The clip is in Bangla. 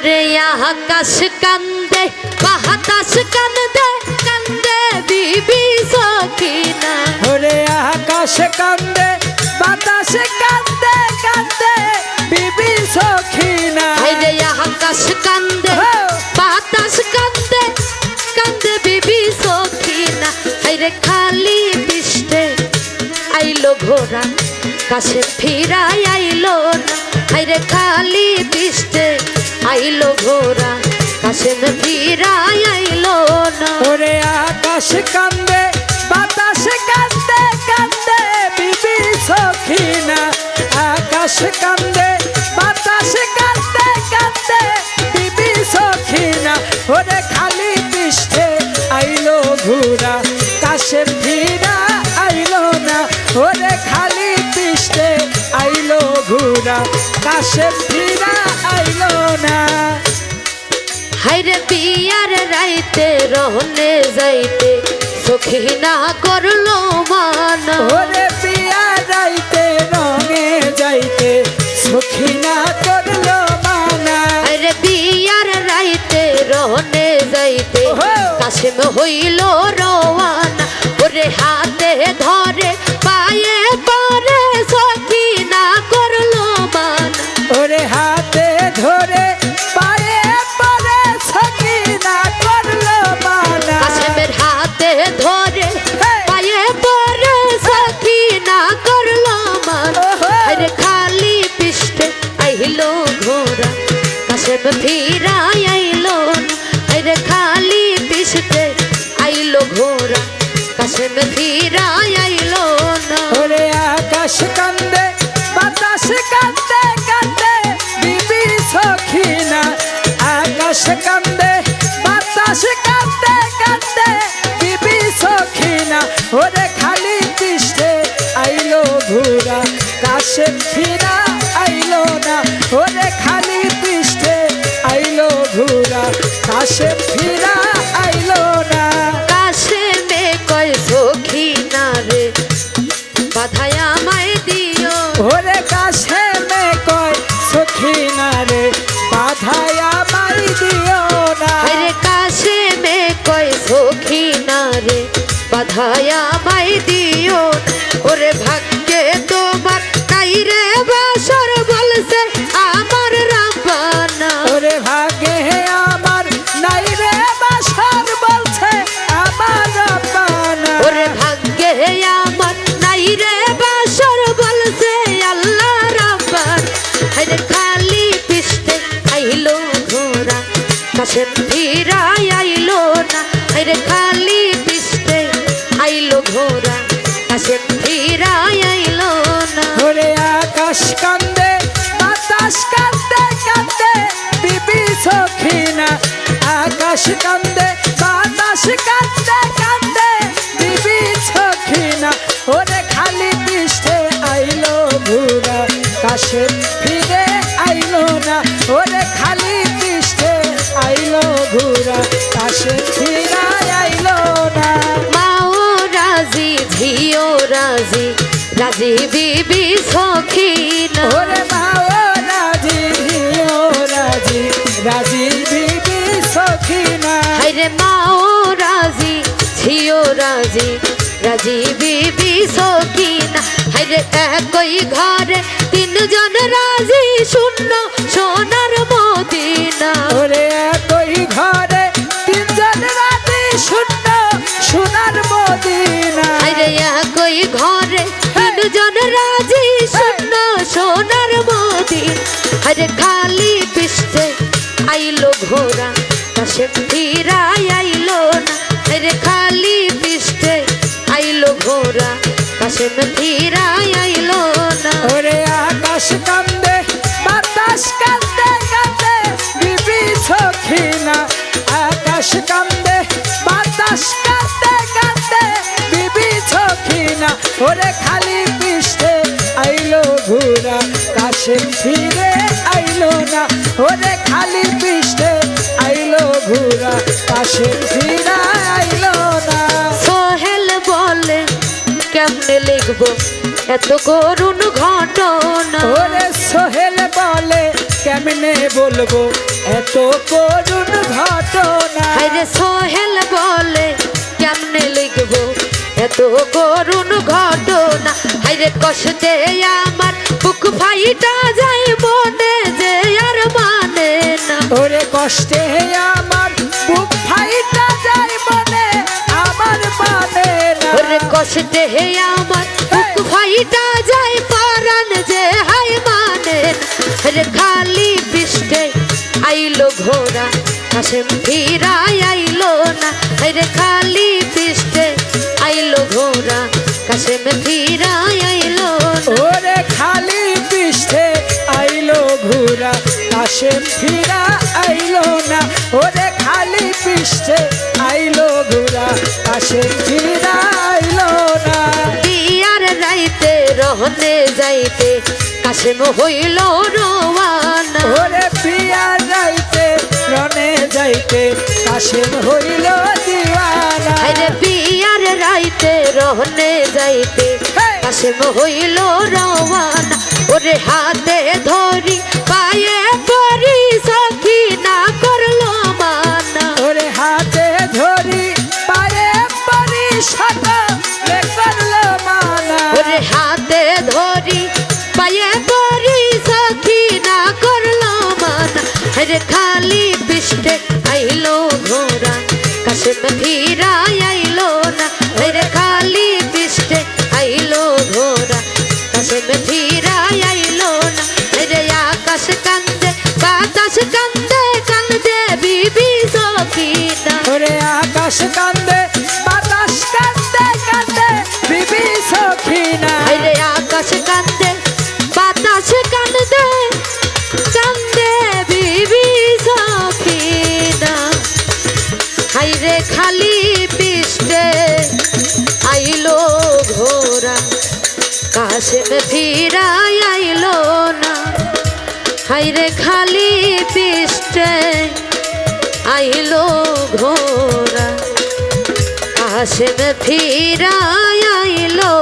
ওরে আকাশ কান্দে বাতাস কান্দে কান্দে বিবি সখিনা ওরে আকাশে কান্দে বাতাসে কান্দে কান্দে বিবি সখিনা হাইরে আকাশ কান্দে! বাতাস কান্দে কান্দে বিবি সখিনা হাইরে খালি বৃষ্টে আইলো ঘোড়া কাছে ফিরাই আইলো না। হাইরে খালি বৃষ্টে আইলো ঘোরা কাছে ফিরাই আইলো না। ওরে আকাশ কান্দে, বাতাস কান্দে কান্দে বিবি সখিনা আকাশ কান্দে ঘুরা কাশে ফিরা আইলো না। হাইরে বিয়ার রাইতে রহনে যাইতে সখী না করল মান। ওরে পিয়া যাইতে রঙে যাইতে সখিনা করল মানা। হাইরে বিয়ার রাইতে রহনে যাইতে কাশেম হইল কাশেম ফিরাই আইলো না। আরে খালি পিষ্টে আইলো ঘোড়া। কাশেম ফিরাই আইলো না। ওরে আকাশ কান্দে, বাতাস কান্দে কান্দে বিবি সখিনা। আকাশ কান্দে, বাতাস কান্দে কান্দে বিবি সখিনা। ওরে খালি পৃষ্ঠে আইলো ঘুরা কাশে ফিরা কাশে ফিরা আইলো না। কাশেমে কয় সখী না রে বাধায় আমায় দিও। ওরে কাছে মে কয় সখিনা রে বাধায়া মাই দিও না। আরে কাশেমে কয় সখী না রে বাধায় আমায় দিও। ওরে ভাগ্যে তোমার নাই রে বাসর ফিরাই আইলো না। আরে খালি পিষ্টে আইলো ঘোরা কাছে ফিরাই আইলো না। ঘরে আকাশ কান্দে, বাতাস কান্দে কান্দে, বিবি সখিনা আকাশ কান্দে রাজি বিবি সখিনা ওরে মাও রাজি ও রাজি রাজি বিবি সখিনা হাইরে মাও রাজি ঝিও রাজি রাজি বিবি সকিনা হাইরে একই ঘরে তিনজন রাজি শূন্য মদিনা খালি পিস্তে আইলো ঘোড়া কাশে ফিরাই আইলো না। হাইরে খালি পিস্তে আইলো ঘোড়া কাশে ফিরাই কাশে ফিরে আইলো না। ওরে খালি পৃষ্ঠে আইলো ঘুরা। কাশে ফিরা আইলো না। সোহেল বলে কেমনে লিখব? এত করুণ ঘটনা। ওরে সোহেল বলে কেমনে বলব? এত করুণ ঘটনা। সোহেল বলে কেমনে লিখব? এত করুণ ঘটনা। হাইরে কষ্টে আমার বুক ফাইটা যায় মনে যে আর মানে না। ওরে কষ্টে আমার বুক ফাইটা যায় মনে আমার মানে না। ওরে কষ্টে আমার বুক ফাইটা যায় পারান যে হাই মানে। রে খালি বিষ্টে আইলো ঘোড়া কাশেম ফিরাই আইলো না। রে খালি কাশেম ফিরাই আইলো ওরে খালি পৃষ্ঠে আইলো ঘুরা কাশেম ফিরা আইলো না। ওরে খালি পৃষ্ঠে আইলো ঘুরা কাশেম ফিরা আইলো না। বিয়ার রাইতে রহনে যাইতে কাশেম হইল রোয়ানা। ওরে পিয়া যাইতে রনে যাইতে কাশেম হইল দিওয়ানা। আরে বিয়ার রাইতে রহনে যাইতে! কাশেম হইল রওয়ানা ওরে হাতে ধরি পায়ে পরি সখী না করল মানা। ওরে হাতে ধরি পায়ে পরি সাটা করল মানা। ওরে হাতে ধরি পায়ে পরি সখী না করল মানা। আরে খালি পিষ্টে আইলো ঘোড়া কাশেম ফিরা খালি পিষ্টে আইলো ঘোরা কাশেম ফিরাই আইলো না। হাইরে খালি পিষ্টে আইলো ঘোরা কাশেম ফিরাই আইলো